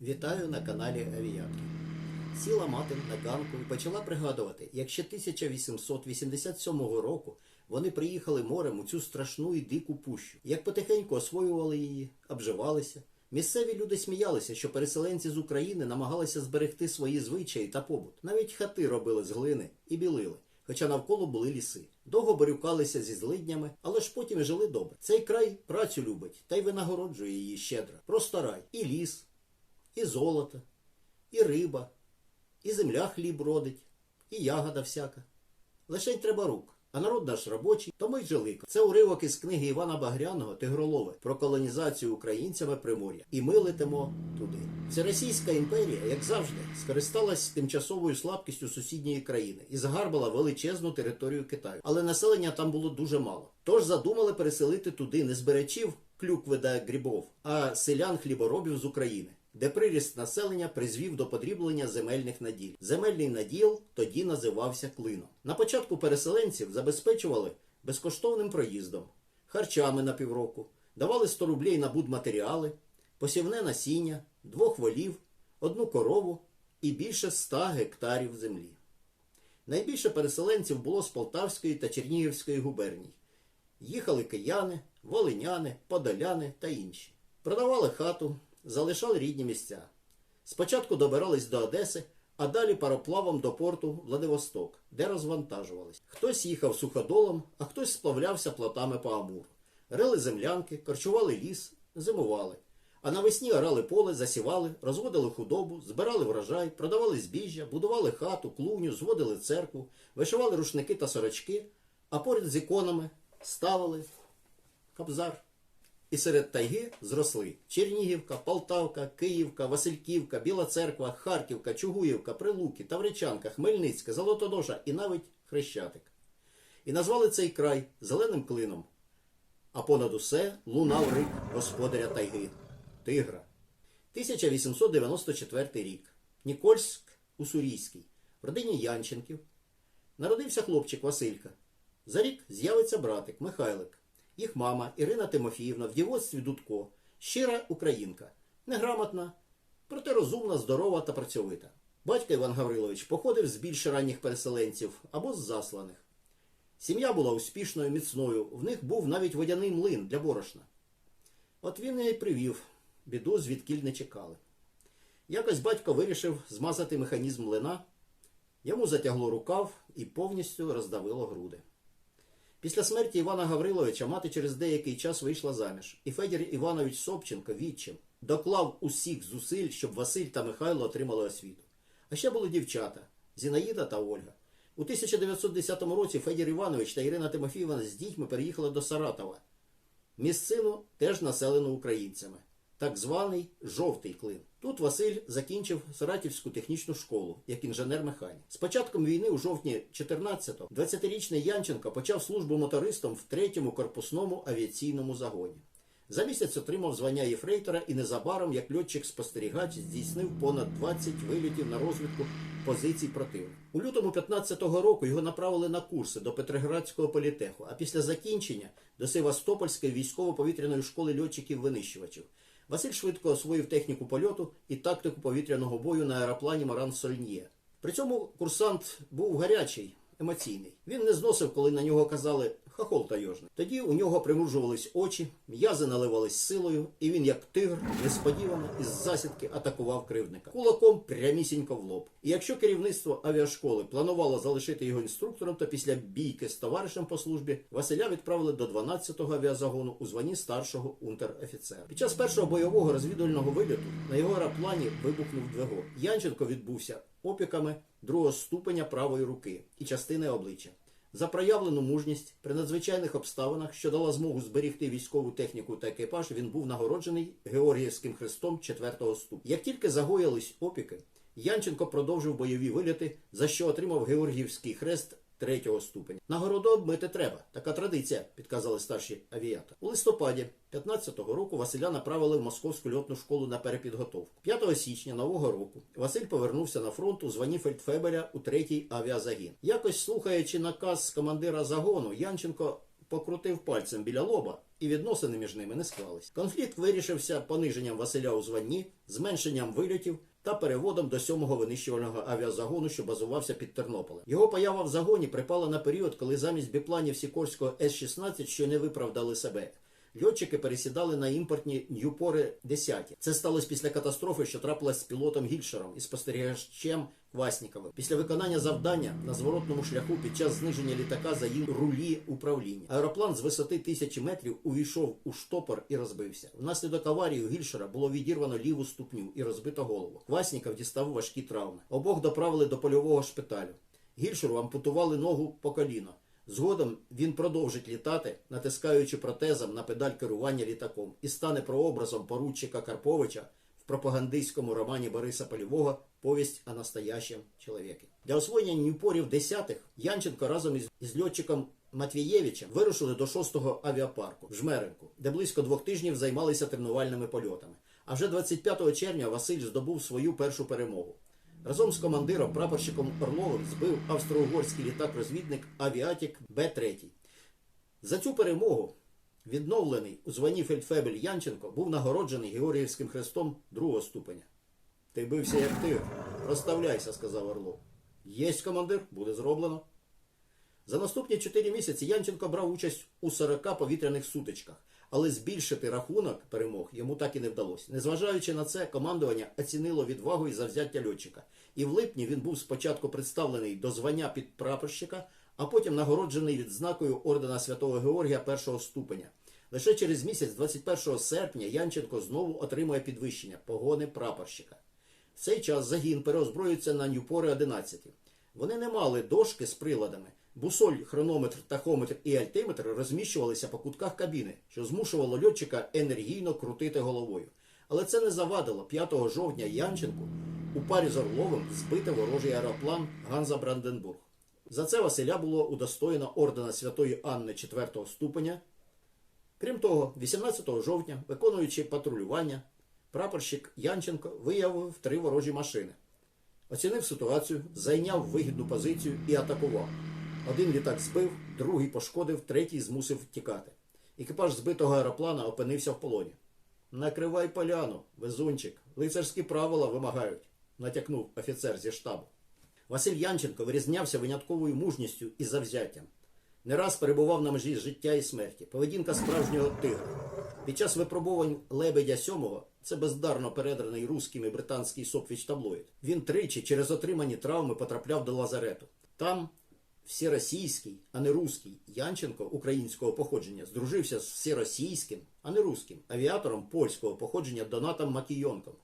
Вітаю на каналі Авіатор. Сіла мати на ганку і почала пригадувати, як ще 1887 року вони приїхали морем у цю страшну і дику пущу, як потихеньку освоювали її, обживалися. Місцеві люди сміялися, що переселенці з України намагалися зберегти свої звичаї та побут. Навіть хати робили з глини і білили, хоча навколо були ліси. Довго борюкалися зі злиднями, але ж потім жили добре. Цей край працю любить та й винагороджує її щедро. Просто рай і ліс, і золото, і риба, і земля хліб родить, і ягода всяка. Лишень треба рук. А народ наш робочий, тому й жили. Це уривок із книги Івана Багряного Тигролове про колонізацію українцями Примор'я. І ми летимо туди. Всеросійська імперія, як завжди, скористалась тимчасовою слабкістю сусідньої країни і загарбала величезну територію Китаю. Але населення там було дуже мало. Тож задумали переселити туди не збирачів клюкви да грибов, а селян хліборобів з України де приріст населення призвів до подріблення земельних наділ. Земельний наділ тоді називався клином. На початку переселенців забезпечували безкоштовним проїздом, харчами на півроку, давали 100 рублей на будматеріали, посівне насіння, двох волів, одну корову і більше 100 гектарів землі. Найбільше переселенців було з Полтавської та Чернігівської губерній. Їхали кияни, волиняни, подоляни та інші. Продавали хату, залишали рідні місця. Спочатку добирались до Одеси, а далі пароплавом до порту Владивосток, де розвантажувались. Хтось їхав суходолом, а хтось сплавлявся плотами по Амуру. Рили землянки, корчували ліс, зимували. А навесні орали поле, засівали, розводили худобу, збирали врожай, продавали збіжжя, будували хату, клуню, зводили церкву, вишивали рушники та сорочки, а поряд з іконами ставили кобзар. І серед тайги зросли Чернігівка, Полтавка, Київка, Васильківка, Біла Церква, Харківка, Чугуївка, Прилуки, Тавричанка, Хмельницька, Золотодоша і навіть Хрещатик. І назвали цей край зеленим клином. А понад усе лунав рик господаря тайги Тигра. 1894 рік. Нікольськ Уссурійський. В родині Янченків. Народився хлопчик Василька. За рік з'явиться братик Михайлик. Їх мама Ірина Тимофіївна в дівоцтві Дудко, щира українка, неграмотна, проте розумна, здорова та працьовита. Батько Іван Гаврилович походив з більш ранніх переселенців або з засланих. Сім'я була успішною, міцною, в них був навіть водяний млин для борошна. От він і привів, біду звідкіль не чекали. Якось батько вирішив змазати механізм млина, йому затягло рукав і повністю роздавило груди. Після смерті Івана Гавриловича мати через деякий час вийшла заміж, і Федір Іванович Собченко відчим доклав усіх зусиль, щоб Василь та Михайло отримали освіту. А ще були дівчата Зінаїда та Ольга. У 1910 році Федір Іванович та Ірина Тимофіївна з дітьми переїхали до Саратова. Місцину теж населену українцями, так званий жовтий клин. Тут Василь закінчив Саратівську технічну школу як інженер-механік. З початком війни у жовтні 14-го 20-річний Янченко почав службу мотористом в третьому корпусному авіаційному загоні. За місяць отримав звання єфрейтора і незабаром, як льотчик-спостерігач, здійснив понад 20 вилітів на розвідку позицій противника. У лютому 15-го року його направили на курси до Петроградського політеху, а після закінчення до Севастопольської військово-повітряної школи льотчиків-винищувачів. Василь швидко освоїв техніку польоту і тактику повітряного бою на аероплані Маран Сольньє. При цьому курсант був гарячий, емоційний. Він не зносив, коли на нього казали хахол тайожний. Тоді у нього примружувались очі, м'язи наливались силою, і він, як тигр, несподівано із засідки атакував кривдника. Кулаком прямісінько в лоб. І якщо керівництво авіашколи планувало залишити його інструктором, то після бійки з товаришем по службі Василя відправили до 12-го авіазагону у званні старшого унтер-офіцера. Під час першого бойового розвідувального вильоту на його аероплані вибухнув двигун. Янченко відбувся опіками другого ступеня правої руки і частини обличчя. За проявлену мужність при надзвичайних обставинах, що дала змогу зберігти військову техніку та екіпаж, він був нагороджений Георгіївським хрестом 4-го ступеня. Як тільки загоїлись опіки, Янченко продовжив бойові виліти, за що отримав Георгіївський хрест третього ступеня. Нагороду обмити треба. Така традиція, підказали старші авіатори. У листопаді 15-го року Василя направили в Московську льотну школу на перепідготовку. 5 січня нового року Василь повернувся на фронт у званні фельдфебеля у третій авіазагін. Якось слухаючи наказ командира загону, Янченко покрутив пальцем біля лоба і відносини між ними не склались. Конфлікт вирішився пониженням Василя у званні, зменшенням вильотів та переводом до 7-го винищувального авіазагону, що базувався під Тернополем. Його поява в загоні припала на період, коли замість біпланів Сікорського С-16 що не виправдали себе. Льотчики пересідали на імпортні Ньюпори 10. Це сталося після катастрофи, що трапилась з пілотом Гільшером і спостерігачем Квасніковим. Після виконання завдання на зворотному шляху під час зниження літака заїв рулі управління. Аероплан з висоти тисячі метрів увійшов у штопор і розбився. Внаслідок аварії у Гільшера було відірвано ліву ступню і розбито голову. Квасніков дістав важкі травми. Обох доправили до польового шпиталю. Гільшеру ампутували ногу по коліно. Згодом він продовжить літати, натискаючи протезом на педаль керування літаком, і стане прообразом поручика Карповича в пропагандистському романі Бориса Полівого Повість о настоящем чоловіки. Для освоєння Ньюпорів 10-х Янченко разом із, із льотчиком Матвієвичем вирушили до 6-го авіапарку в Жмеринку, де близько двох тижнів займалися тренувальними польотами. А вже 25 червня Василь здобув свою першу перемогу. Разом з командиром прапорщиком Орловим збив австро-угорський літак-розвідник Авіатік Б-3. За цю перемогу відновлений у званні фельдфебель Янченко був нагороджений Георгіївським хрестом другого ступеня. Ти бився як тигр. Розставляйся, сказав Орлов. Єсть командир, буде зроблено. За наступні чотири місяці Янченко брав участь у 40 повітряних сутичках, але збільшити рахунок перемог йому так і не вдалося. Незважаючи на це, командування оцінило відвагу і завзяття льотчика. І в липні він був спочатку представлений до звання підпрапорщика, а потім нагороджений відзнакою ордена Святого Георгія першого ступеня. Лише через місяць, 21 серпня, Янченко знову отримує підвищення погони прапорщика. В цей час загін переозброюється на Ньюпори 11. Вони не мали дошки з приладами. Бусоль, хронометр, тахометр і альтиметр розміщувалися по кутках кабіни, що змушувало льотчика енергійно крутити головою. Але це не завадило 5 жовтня Янченку у парі з Орловим збити ворожий аероплан Ганза Бранденбург. За це Василя було удостоєно ордена Святої Анни 4 ступеня. Крім того, 18 жовтня, виконуючи патрулювання, прапорщик Янченко виявив три ворожі машини. Оцінив ситуацію, зайняв вигідну позицію і атакував. Один літак збив, другий пошкодив, третій змусив втікати. Екіпаж збитого аероплана опинився в полоні. Накривай поляну, везунчик, лицарські правила вимагають, натякнув офіцер зі штабу. Василь Янченко вирізнявся винятковою мужністю і завзяттям. Не раз перебував на межі життя і смерті. Поведінка справжнього тигра. Під час випробувань Лебедя сьомого це бездарно передраний русським і британський сопвіч таблоїд. Він тричі через отримані травми потрапляв до лазарету. Там всеросійський, а не русський Янченко українського походження здружився з всеросійським, а не русським авіатором польського походження Донатом Макійонком.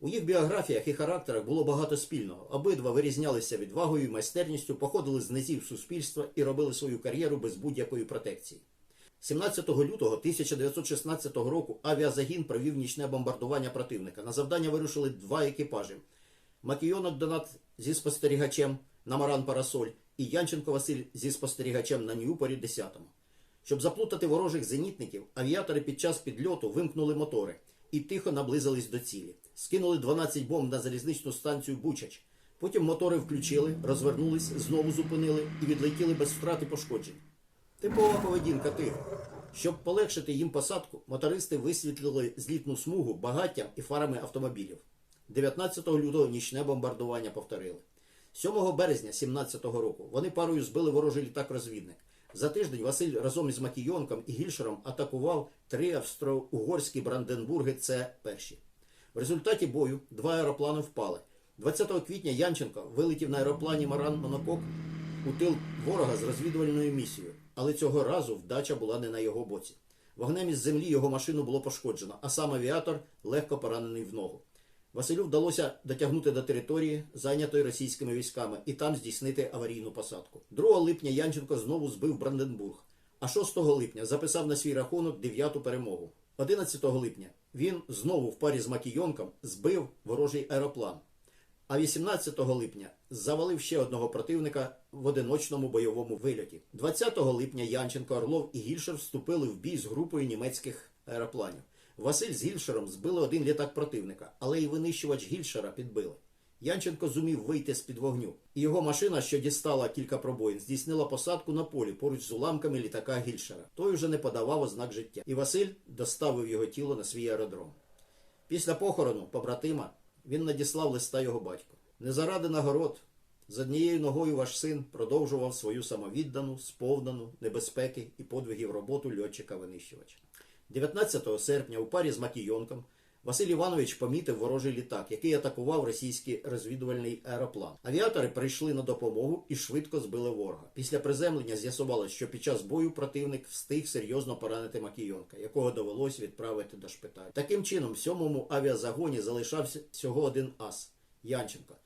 У їх біографіях і характерах було багато спільного. Обидва вирізнялися відвагою і майстерністю, походили з низів суспільства і робили свою кар'єру без будь-якої протекції. 17 лютого 1916 року авіазагін провів нічне бомбардування противника. На завдання вирушили два екіпажі: Макійонок Донат зі спостерігачем на Маран Парасоль і Янченко Василь зі спостерігачем на Ньюпорі 10-му. Щоб заплутати ворожих зенітників, авіатори під час підльоту вимкнули мотори і тихо наблизились до цілі. Скинули 12 бомб на залізничну станцію Бучач. Потім мотори включили, розвернулись, знову зупинили і відлетіли без втрати пошкоджень. Типова поведінка тигра. Щоб полегшити їм посадку, мотористи висвітлили злітну смугу багаттям і фарами автомобілів. 19 лютого нічне бомбардування повторили. 7 березня 17-го року вони парою збили ворожий літак-розвідник. За тиждень Василь разом із Макійонком і Гільшером атакував три австро-угорські Бранденбурги С перші. В результаті бою два аероплани впали. 20 квітня Янченко вилетів на аероплані Маран Монокок у тил ворога з розвідувальною місією, але цього разу вдача була не на його боці. Вогнем із землі його машину було пошкоджено, а сам авіатор легко поранений в ногу. Василю вдалося дотягнути до території, зайнятої російськими військами, і там здійснити аварійну посадку. 2 липня Янченко знову збив Бранденбург, а 6 липня записав на свій рахунок дев'яту перемогу. 11 липня він знову в парі з Макійонком збив ворожий аероплан. А 18 липня завалив ще одного противника в одиночному бойовому вильоті. 20 липня Янченко, Орлов і Гільшер вступили в бій з групою німецьких аеропланів. Василь з Гільшером збили один літак противника, але і винищувач Гільшера підбили. Янченко зумів вийти з-під вогню, і його машина, що дістала кілька пробоїн, здійснила посадку на полі поруч з уламками літака Гільшера. Той уже не подавав ознак життя, і Василь доставив його тіло на свій аеродром. Після похорону побратима він надіслав листа його батьку. Не заради нагород, з однією ногою ваш син продовжував свою самовіддану, сповнену небезпеки і подвигів роботу льотчика-винищувача. 19 серпня у парі з Макійонком Василь Іванович помітив ворожий літак, який атакував російський розвідувальний аероплан. Авіатори прийшли на допомогу і швидко збили ворога. Після приземлення з'ясувалось, що під час бою противник встиг серйозно поранити Макійонка, якого довелось відправити до шпиталю. Таким чином, в сьомому авіазагоні залишався всього один ас Янченко.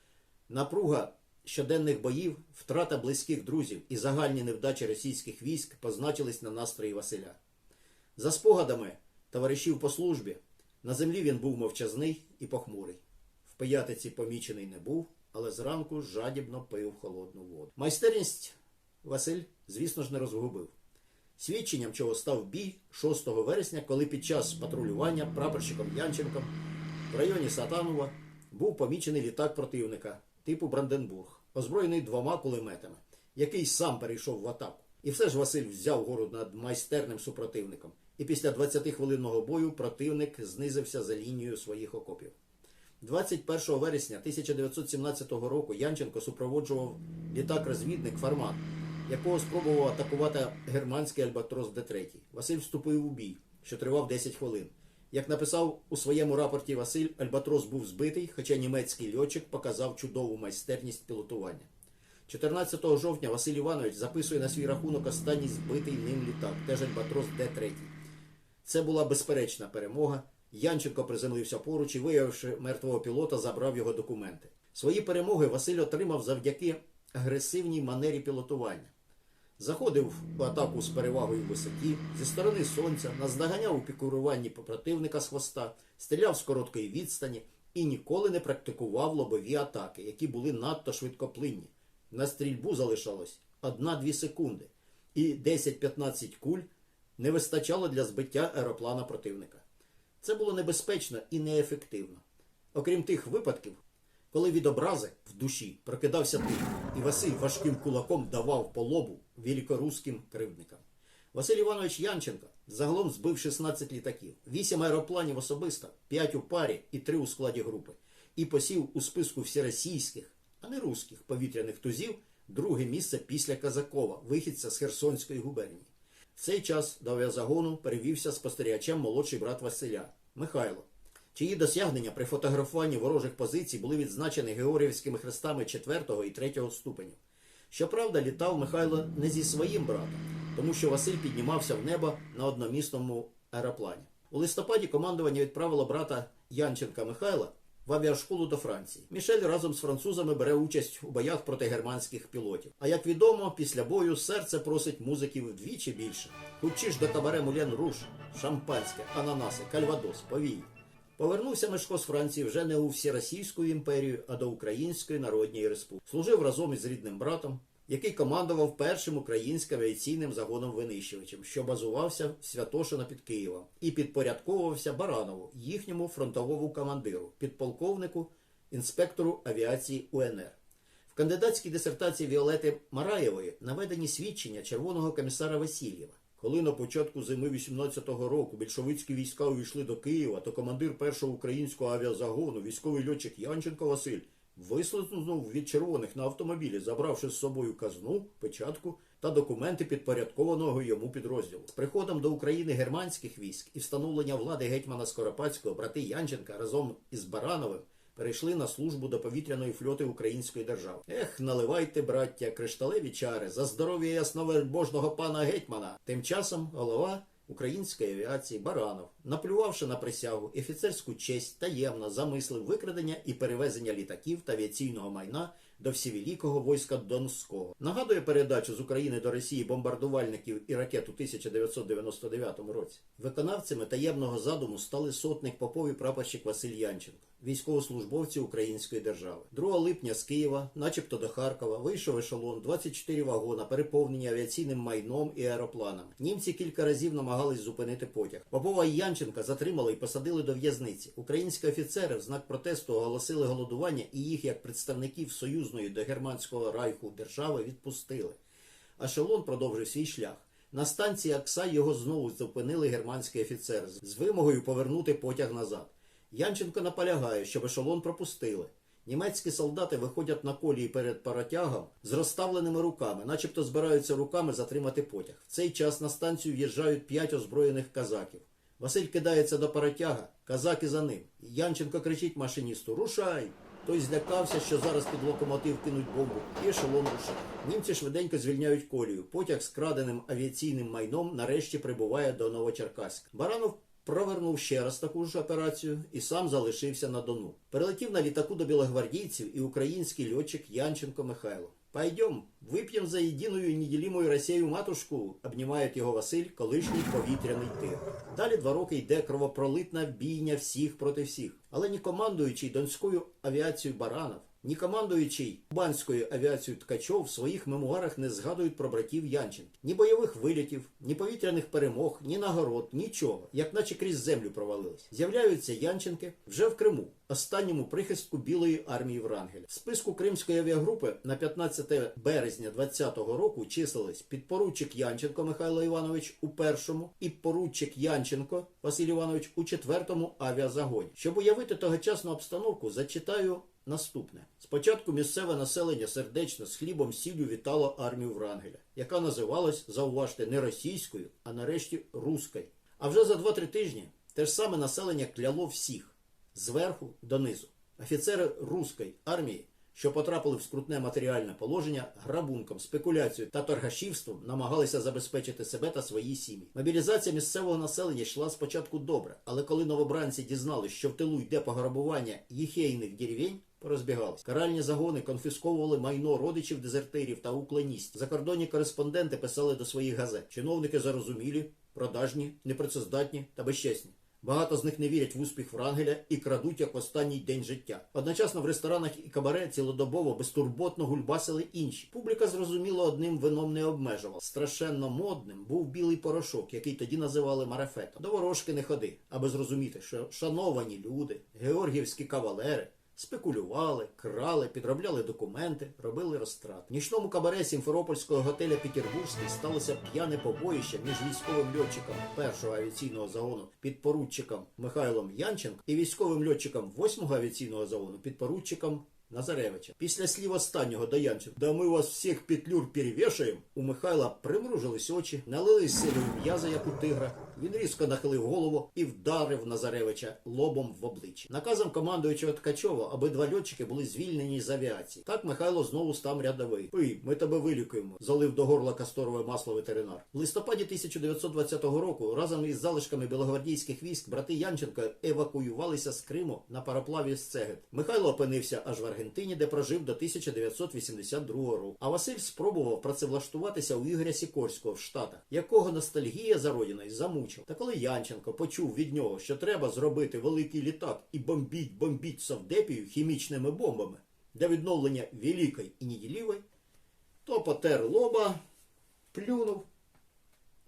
Напруга щоденних боїв, втрата близьких друзів і загальні невдачі російських військ позначились на настрої Василя. За спогадами товаришів по службі, на землі він був мовчазний і похмурий. В пиятиці помічений не був, але зранку жадібно пив холодну воду. Майстерність Василь, звісно ж, не розгубив. Свідченням чого став бій 6 вересня, коли під час патрулювання прапорщиком Янченком в районі Сатанова був помічений літак противника типу Бранденбург, озброєний двома кулеметами, який сам перейшов в атаку. І все ж Василь взяв гору над майстерним супротивником. І після 20-хвилинного бою противник знизився за лінією своїх окопів. 21 вересня 1917 року Янченко супроводжував літак-розвідник Фарман, якого спробував атакувати германський Альбатрос Д-3. Василь вступив у бій, що тривав 10 хвилин. Як написав у своєму рапорті Василь, Альбатрос був збитий, хоча німецький льотчик показав чудову майстерність пілотування. 14 жовтня Василь Іванович записує на свій рахунок останній збитий ним літак, теж Альбатрос Д-3. Це була безперечна перемога. Янченко приземлився поруч і, виявивши мертвого пілота, забрав його документи. Свої перемоги Василь отримав завдяки агресивній манері пілотування. Заходив в атаку з перевагою в висоті, зі сторони сонця, наздоганяв у пікуруванні противника з хвоста, стріляв з короткої відстані і ніколи не практикував лобові атаки, які були надто швидкоплинні. На стрільбу залишалось 1-2 секунди, і 10-15 куль не вистачало для збиття аероплана противника. Це було небезпечно і неефективно. Окрім тих випадків, коли від образи в душі прокидався тих, і Василь важким кулаком давав по лобу великоруським кривдникам. Василь Іванович Янченко загалом збив 16 літаків, 8 аеропланів особисто, 5 у парі і 3 у складі групи, і посів у списку всеросійських, а не руських повітряних тузів друге місце після Казакова, вихідця з Херсонської губернії. В цей час до авіазагону перевівся спостерігачем молодший брат Василя Михайло, чиї досягнення при фотографуванні ворожих позицій були відзначені Георгіївськими хрестами 4 і 3 ступенів. Щоправда, літав Михайло не зі своїм братом, тому що Василь піднімався в небо на одномісному аероплані. У листопаді командування відправило брата Янченка Михайла в авіашколу до Франції. Мішель разом з французами бере участь у боях проти германських пілотів. А як відомо, після бою серце просить музиків вдвічі більше. Кучиш до табаре Мулен Руш, шампанське, ананаси, кальвадос, повій. Повернувся Мешко з Франції вже не у Всеросійську імперію, а до Української Народній Республіки. Служив разом із рідним братом, який командував першим українським авіаційним загоном винищувачем, що базувався в Святошино під Києвом, і підпорядковувався Баранову, їхньому фронтовому командиру, підполковнику, інспектору авіації УНР. В кандидатській дисертації Віолети Мараєвої наведені свідчення червоного комісара Васильєва. Коли на початку зими 18-го року більшовицькі війська увійшли до Києва, то командир першого українського авіазагону, військовий льотчик Янченко Василь, вислизнув від червоних на автомобілі, забравши з собою казну, печатку та документи підпорядкованого йому підрозділу. З приходом до України германських військ і встановлення влади гетьмана Скоропадського брати Янченка разом із Барановим перейшли на службу до повітряної флоти Української держави. Ех, наливайте, браття, кришталеві чари за здоров'я ясновельможного пана гетьмана. Тим часом голова української авіації Баранов, наплювавши на присягу офіцерську честь, таємно замислив викрадення і перевезення літаків та авіаційного майна до всевеликого війська Донського. Нагадує передачу з України до Росії бомбардувальників і ракет у 1999 році. Виконавцями таємного задуму стали сотник попові прапорщик Василь Янченко. Військовослужбовці української держави. 2 липня з Києва, начебто до Харкова, вийшов ешелон 24 вагона, переповнені авіаційним майном і аеропланами. Німці кілька разів намагались зупинити потяг. Попова і Янченка затримали і посадили до в'язниці. Українські офіцери в знак протесту оголосили голодування і їх як представників союзної до германського райху держави відпустили. Ешелон продовжив свій шлях. На станції Аксай його знову зупинили германський офіцер з- з вимогою повернути потяг назад. Янченко наполягає, щоб ешелон пропустили. Німецькі солдати виходять на колії перед паротягом з розставленими руками, начебто збираються руками затримати потяг. В цей час на станцію в'їжджають п'ять озброєних казаків. Василь кидається до паротяга, казаки за ним. Янченко кричить машиністу Рушай! Той злякався, що зараз під локомотив кинуть бомбу, і ешелон рушає. Німці швиденько звільняють колію. Потяг з краденим авіаційним майном нарешті прибуває до Новочеркаська. Баранов провернув ще раз таку ж операцію і сам залишився на Дону. Перелетів на літаку до білогвардійців і український льотчик Янченко Михайло. Пойдем, вип'єм за єдиную і неділімою Росію матушку, обнімає його Василь, колишній повітряний тир. Далі два роки йде кровопролитна бійня всіх проти всіх. Але ні командуючий Донською авіацією Баранов, ні командуючий Кубанською авіацією Ткачов в своїх мемуарах не згадують про братів Янченк. Ні бойових вилітів, ні повітряних перемог, ні нагород, нічого, як наче крізь землю провалились. З'являються Янченки вже в Криму, останньому прихистку Білої армії Врангеля. В списку Кримської авіагрупи на 15 березня 20-го року числились підпоручик Янченко Михайло Іванович у першому і поручик Янченко Василь Іванович у четвертому авіазагоні. Щоб уявити тогочасну обстановку, зачитаю Наступне спочатку місцеве населення сердечно з хлібом сіллю вітало армію Врангеля, яка називалась, зауважте, не російською, а нарешті руською. А вже за 2-3 тижні те ж саме населення кляло всіх зверху донизу. Офіцери руської армії, що потрапили в скрутне матеріальне положення, грабунком, спекуляцією та торгашівством намагалися забезпечити себе та свої сім'ї. Мобілізація місцевого населення йшла спочатку добре, але коли новобранці дізналися, що в тилу йде пограбування їхейних деревень, порозбігались. Каральні загони конфісковували майно родичів дезертирів та уклоністів. Закордонні кореспонденти писали до своїх газет. Чиновники зарозумілі, продажні, непрацездатні та безчесні. Багато з них не вірять в успіх Врангеля і крадуть як останній день життя. Одночасно в ресторанах і кабаре цілодобово безтурботно гульбасили інші. Публіка зрозуміло одним вином не обмежувала. Страшенно модним був білий порошок, який тоді називали марафетом. До ворожки не ходи, аби зрозуміти, що шановані люди, георгіївські кавалери. Спекулювали, крали, підробляли документи, робили розтрат. В нічному кабаре Сімферопольського готеля Петербурзький сталося п'яне побоїще між військовим льотчиком першого авіаційного загону підпоручиком Михайлом Янченко і військовим льотчиком восьмого авіаційного загону підпоручиком Назаревича. Після слів останнього до Янченка «Да ми вас всіх петлюр перевішаємо» у Михайла примружились очі, налились силою м'яза, як у тигра. Він різко нахилив голову і вдарив Назаревича лобом в обличчя. Наказом командуючого Ткачова обидва льотчики були звільнені з авіації. Так Михайло знову став рядовий. Пий, ми тебе вилікуємо, залив до горла касторове масло ветеринар. В листопаді 1920 року разом із залишками білогвардійських військ брати Янченко евакуювалися з Криму на пароплаві з Цегет. Михайло опинився аж в Аргентині, де прожив до 1982 року. А Василь спробував працевлаштуватися у Ігоря Сікорського в Штатах, якого ностальгія за родиною замучив. Та коли Янченко почув від нього, що треба зробити великий літак і бомбіть, бомбіть Савдепію хімічними бомбами для відновлення Великої і Неділівої, то потер лоба, плюнув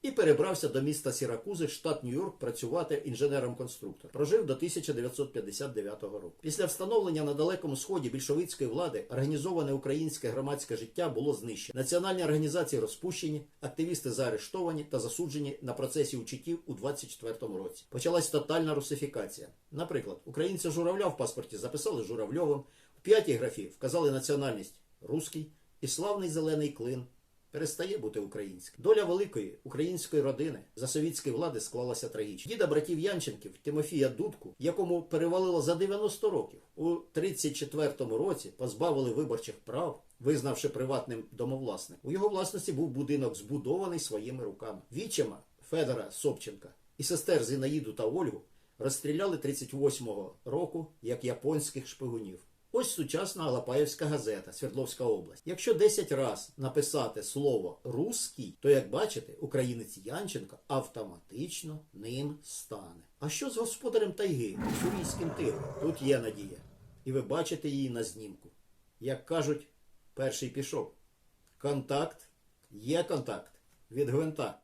і перебрався до міста Сіракузи, штат Нью-Йорк, працювати інженером-конструктором. Прожив до 1999 року. Після встановлення на далекому сході більшовицької влади організоване українське громадське життя було знищено. Національні організації розпущені, активісти заарештовані та засуджені на процесі учителів у 24 році. Почалась тотальна русифікація. Наприклад, українця журавля в паспорті записали журавльовим, в п'ятій графі вказали національність русський і славний зелений клин перестає бути українським. Доля великої української родини за совітської влади склалася трагічно. Діда братів Янченків Тимофія Дудку, якому перевалило за 90 років, у 34-му році позбавили виборчих прав, визнавши приватним домовласником. У його власності був будинок, збудований своїми руками. Вічима Федора Собченка і сестер Зінаїду та Ольгу розстріляли 38-го року як японських шпигунів Ось сучасна Алапаївська газета Свердловська область. Якщо 10 раз написати слово «русський», то, як бачите, українець Янченко автоматично ним стане. А що з господарем тайги, Уссурійським тигром? Тут є надія. І ви бачите її на знімку. Як кажуть, перший пішов. Контакт є контакт від гвинта.